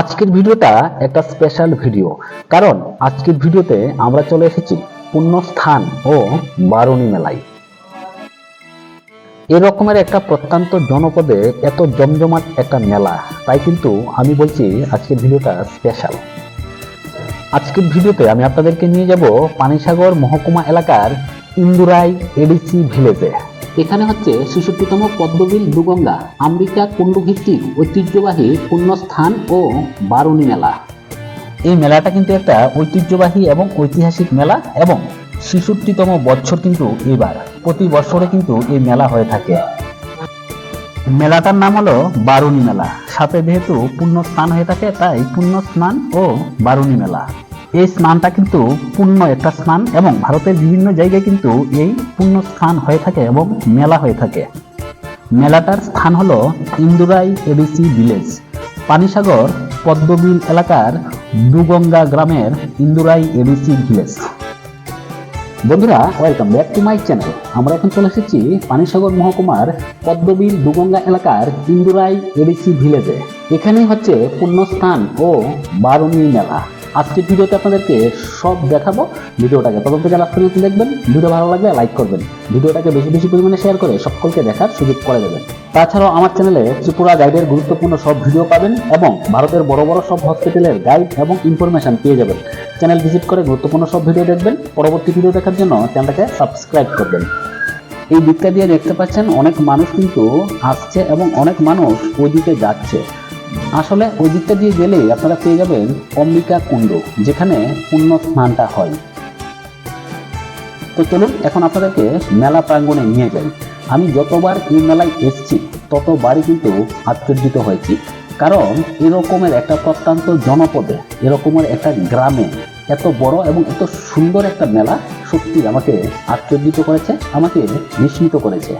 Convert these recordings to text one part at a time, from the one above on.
আজকের ভিডিওটা একটা স্পেশাল ভিডিও কারণ আজকের ভিডিওতে আমরা চলে এসেছি পুণ্যস্থান ও বারুণী মেলায়। এরকমের একটা প্রত্যন্ত জনপদে এত জমজমাট একটা মেলা, তাই কিন্তু আমি বলছি আজকের ভিডিওটা স্পেশাল আজকের ভিডিওতে আমি আপনাদেরকে নিয়ে যাব পানিসাগর মহকুমা এলাকার ইন্দুরাই এডিসি ভিলেজে। এখানে হচ্ছে ছেষট্টিতম পদ্মবিল দুগঙ্গা আমেরিকা কুণ্ডু ভিত্তিক ঐতিহ্যবাহী পুণ্যস্থান ও বারুণী মেলা। এই মেলাটা কিন্তু একটা ঐতিহ্যবাহী এবং ঐতিহাসিক মেলা এবং ছেষট্টিতম বছর কিন্তু এবার প্রতি বছরে কিন্তু এই মেলা হয়ে থাকে। মেলাটার নাম হলো বারুণী মেলা। সাথে যেহেতু পুণ্য স্নান হয়ে থাকে, তাই পুণ্য স্নান ও বারুণী মেলা। এই স্নানটা কিন্তু পুণ্য একটা স্নান এবং ভারতের বিভিন্ন জায়গায় কিন্তু এই পুণ্য স্নান হয়ে থাকে এবং মেলা হয়ে থাকে। মেলাটার স্থান হলো ইন্দুরাই এডিসি ভিলেজ। পানিসাগর পদ্মবিল এলাকার দুগঙ্গা গ্রামের ইন্দুরাই এডিসি ভিলেজ। বন্ধুরা welcome back to my channel আমরা এখন চলে এসেছি পানিসাগর মহকুমার পদ্মবিল দুগঙ্গা এলাকার ইন্দুরাই এডিসি ভিলেজে। এখানেই হচ্ছে পুণ্যস্থান ও বারুণী মেলা। আজকের ভিডিওতে আপনাদেরকে সব দেখাবো ভিডিওটাকে। তদন্ত থেকে লাস্ট পর্যন্ত দেখবেন, ভিডিও ভালো লাগলে লাইক করবেন। ভিডিওটাকে বেশি বেশি পরিমাণে শেয়ার করে সকলকে দেখার সুযোগ করে দেবেন। তাছাড়াও আমার চ্যানেলে ত্রিপুরা গাইডের গুরুত্বপূর্ণ সব ভিডিও পাবেন এবং ভারতের বড় বড় সব হসপিটালের গাইড এবং ইনফরমেশন পেয়ে যাবেন। চ্যানেল ভিজিট করে গুরুত্বপূর্ণ সব ভিডিও দেখবেন। পরবর্তী ভিডিও দেখার জন্য চ্যানেলটাকে সাবস্ক্রাইব করবেন। এই দিকটা দিয়ে দেখতে পাচ্ছেন, অনেক মানুষ কিন্তু আসছে এবং অনেক মানুষ ওই দিকে যাচ্ছে। আসলে ওই দিকটা দিয়ে গেলে আপনারা পেয়ে যাবেন অম্বিকা কুণ্ড, যেখানে পুণ্য স্নানটা হয়। তো চলুন, এখন আপনাদেরকে মেলা প্রাঙ্গণে নিয়ে যাই। আমি যতবার এই মেলায় এসেছি, ততবারই কিন্তু আশ্চর্যিত হয়েছি। কারণ এরকমের একটা প্রত্যন্ত জনপদে, এরকমের একটা গ্রামে এত বড় এবং এত সুন্দর একটা মেলা সত্যি আমাকে আশ্চর্যিত করেছে, আমাকে বিস্মিত করেছে।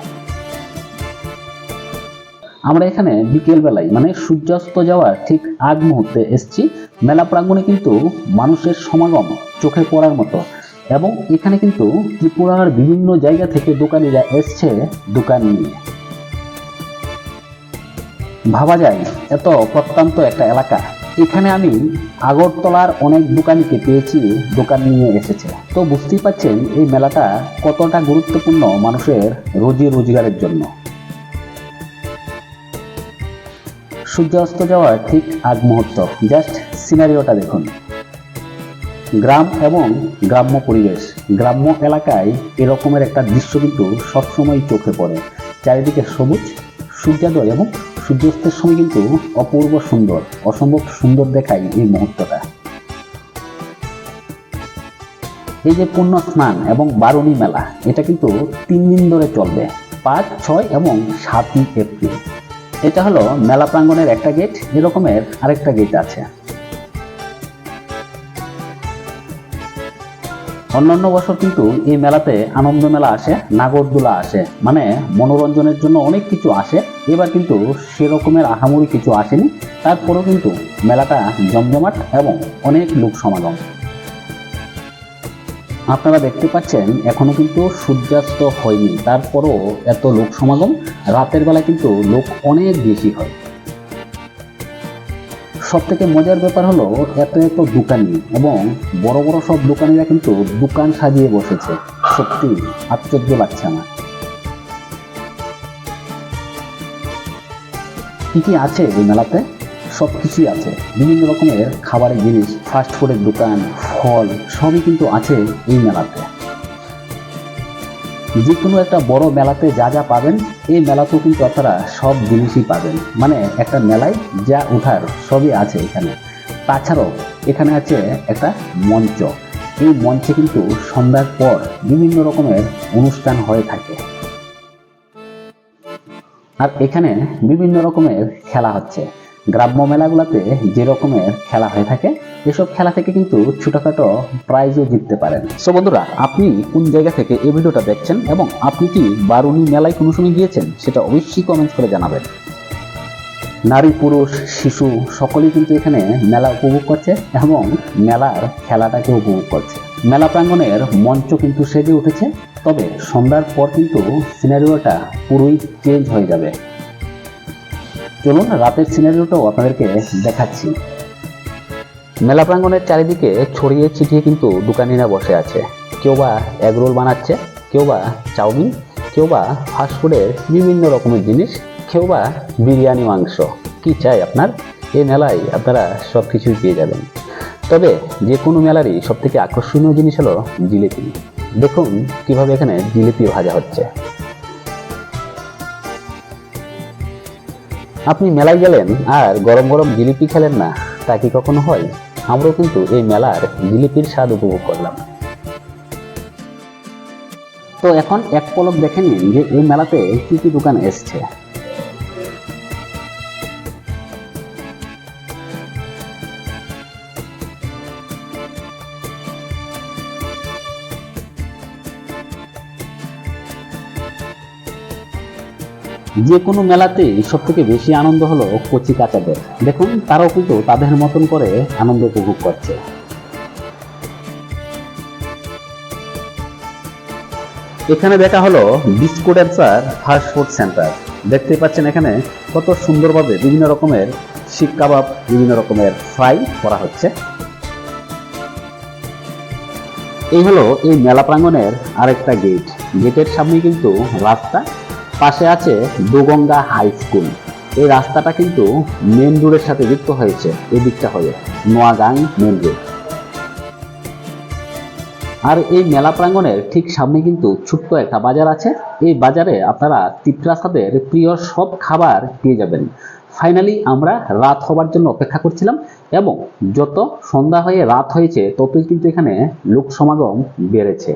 আমরা এখানে বিকেল বেলায় মানে সূর্যাস্ত যাওয়ার ঠিক আগ মুহূর্তে এসছি। মেলা প্রাঙ্গণে কিন্তু মানুষের সমাগম চোখে পড়ার মতো। এবং এখানে কিন্তু ত্রিপুরার বিভিন্ন জায়গা থেকে দোকানিরা এসছে দোকান নিয়ে। ভাবা যায়, এত প্রত্যন্ত একটা এলাকা। এখানে আমি আগরতলার অনেক দোকানিকে পেয়েছি, দোকান নিয়ে এসেছে। তো বুঝতেই পারছেন এই মেলাটা কতটা গুরুত্বপূর্ণ মানুষের রোজি রোজগারের জন্য। সূর্যাস্ত যাওয়ার ঠিক আগ মুহূর্ত। জাস্ট সিনারিওটা দেখুন। গ্রাম এবং গ্রাম্য পরিবেশ। গ্রাম্য এলাকায় এরকমের একটা দৃশ্য কিন্তু সবসময় চোখে পড়ে। চারিদিকে সবুজ, সূর্যোদয় এবং সূর্যাস্তের সময় কিন্তু অপূর্ব সুন্দর, অসম্ভব সুন্দর দেখায় এই মুহূর্তটা। এই যে পুণ্য স্নান এবং বারুণী মেলা, এটা কিন্তু তিন দিন ধরে চলবে। পাঁচ, ছয় এবং সাতই এপ্রিল। এটা হলো মেলা প্রাঙ্গণের একটা গেট এরকমের আরেকটা গেট আছে। অন্যান্য বছর কিন্তু এই মেলাতে আনন্দ মেলা আসে, নাগরদোলা আসে মানে মনোরঞ্জনের জন্য অনেক কিছু আসে। এবার কিন্তু সেরকমের আহামরি কিছু আসেনি, তারপরেও কিন্তু মেলাটা জমজমাট এবং অনেক লোক সমাগম। আপনারা দেখতে পাচ্ছেন, এখনও কিন্তু সূর্যাস্ত হয়নি। তারপরও এত লোক সমাগম, রাতের বেলা কিন্তু লোক অনেক বেশি হয়। সব থেকে মজার ব্যাপার হলো, এত এত দোকানি এবং বড় বড় সব দোকানিরা কিন্তু দোকান সাজিয়ে বসেছে। সত্যি আশ্চর্য লাগছে আমার। কি কি আছে এই মেলাতে? সব কিছুই আছে। বিভিন্ন রকমের খাবারের জিনিস ফাস্ট ফুডের দোকান, ফল, সবই কিন্তু আছে এই মেলাতে। যে কোনো একটা বড় মেলাতে যা যা পাবেন, এই মেলাতেও কিন্তু আপনারা সব জিনিসই পাবেন। মানে একটা মেলায় যা উঠার সবই আছে এখানে। তাছাড়াও এখানে আছে একটা মঞ্চ। এই মঞ্চে কিন্তু সন্ধ্যার পর বিভিন্ন রকমের অনুষ্ঠান হয়ে থাকে। আর এখানে বিভিন্ন রকমের খেলা হচ্ছে। গ্রাম্য মেলাগুলোতে যে রকমের খেলা হয়ে থাকে, এসব খেলা থেকে কিন্তু ছোটখাটো প্রাইজও জিততে পারেন। সো বন্ধুরা, আপনি কোন জায়গা থেকে এই ভিডিওটা দেখছেন এবং আপনি কি বারুণী মেলায় কোনো সময় গিয়েছেন? সেটা অবশ্যই কমেন্ট করে জানাবেন। নারী, পুরুষ, শিশু সকলেই কিন্তু এখানে মেলা উপভোগ করছে এবং মেলার খেলাটাকে উপভোগ করছে। মেলা প্রাঙ্গণের মঞ্চ কিন্তু সেজে উঠেছে, তবে সন্ধ্যার পর কিন্তু সিনারিওটা পুরোই চেঞ্জ হয়ে যাবে। চলুন, রাতের সিনারিওটাও আপনাদেরকে দেখাচ্ছি। মেলা প্রাঙ্গণের চারিদিকে ছড়িয়ে ছিটিয়ে কিন্তু দোকানিরা বসে আছে। কেউ বা এগরোল বানাচ্ছে, কেউ বা চাউমিন, কেউ বা ফাস্টফুডের বিভিন্ন রকমের জিনিস, কেউ বা বিরিয়ানি মাংস। কি চাই আপনার? এই মেলায় আপনারা সব কিছুই পেয়ে যাবেন। তবে যে কোনো মেলারই সব থেকে আকর্ষণীয় জিনিস হলো জিলিপি। দেখুন কীভাবে এখানে জিলিপি ভাজা হচ্ছে। আপনি মেলায় গেলেন আর গরম গরম জিলিপি খেলেন না, তা কি কখনো হয়? আমরাও কিন্তু এই মেলার জিলিপির স্বাদ উপভোগ করলাম। তো এখন এক পলক দেখে নিন যে এই মেলাতে কি কি দোকান এসছে। যে কোনো মেলাতে সব থেকে বেশি আনন্দ হলো কচি কাচাদের। দেখুন, তারাও কিন্তু তাদের মতন করে আনন্দ উপভোগ করছে। এখানে দেখা হলো biscuit and sir fast food centre দেখতে পাচ্ছেন এখানে কত সুন্দরভাবে বিভিন্ন রকমের শিক কাবাব, বিভিন্ন রকমের ফ্রাই করা হচ্ছে। এই হলো এই মেলা প্রাঙ্গণের আরেকটা গেট গেটের সামনে কিন্তু রাস্তা। পাশে আছে দোগঙ্গা হাই স্কুল। এই রাস্তাটা কিন্তু মেন রোডের সাথে যুক্ত হয়েছে এই দিকটা হয়ে, নোয়াগাং মেন রোড। আর এই মেলা প্রাঙ্গণের ঠিক সামনে কিন্তু ছোট্ট একটা বাজার আছে। এই বাজারে আপনারা তিপ্রাসাদের প্রিয় সব খাবার পেয়ে যাবেন। ফাইনালি আমরা রাত হবার জন্য অপেক্ষা করছিলাম এবং যত সন্ধ্যা হয়ে রাত হয়েছে, ততই কিন্তু এখানে লোক সমাগম বেড়েছে।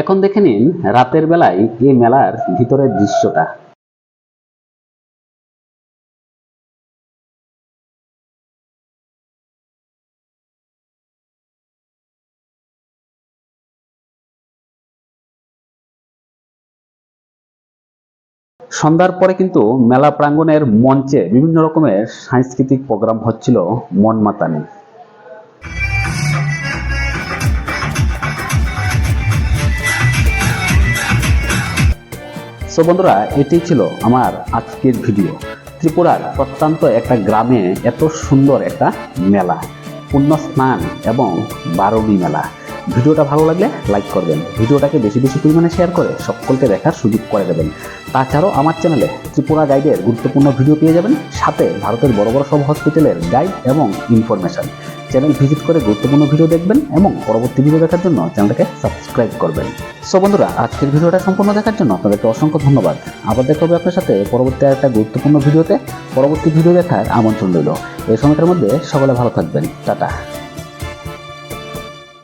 এখন দেখে নিন রাতের বেলায় এই মেলার ভিতরের দৃশ্যটা। সন্ধ্যার পরে কিন্তু মেলা প্রাঙ্গণের মঞ্চে বিভিন্ন রকমের সাংস্কৃতিক প্রোগ্রাম হচ্ছিল মন মাতানি সো বন্ধুরা, এটি ছিল আমার আজকের ভিডিও। ত্রিপুরার প্রত্যন্ত একটা গ্রামে এত সুন্দর একটা মেলা পুণ্য স্নান এবং বারণী মেলা। ভিডিওটা ভালো লাগলে লাইক করবেন। ভিডিওটাকে বেশি বেশি পরিমাণে শেয়ার করে সকলকে দেখার সুযোগ করে দেবেন। তাছাড়াও আমার চ্যানেলে ত্রিপুরা গাইডের গুরুত্বপূর্ণ ভিডিও পেয়ে যাবেন। সাথে ভারতের বড় বড় সব হসপিটালের গাইড এবং ইনফরমেশন চ্যানেল ভিজিট করে গুরুত্বপূর্ণ ভিডিও দেখবেন এবং পরবর্তী ভিডিও দেখার জন্য চ্যানেলটাকে সাবস্ক্রাইব করবেন। সো বন্ধুরা, আজকের ভিডিওটা সম্পূর্ণ দেখার জন্য আপনাদেরকে অসংখ্য ধন্যবাদ। আবার দেখা হবে আপনার সাথে পরবর্তী একটা গুরুত্বপূর্ণ ভিডিওতে। পরবর্তী ভিডিও দেখার আমন্ত্রণ রইল। এই সময়টার মধ্যে সকলে ভালো থাকবেন। টাটা।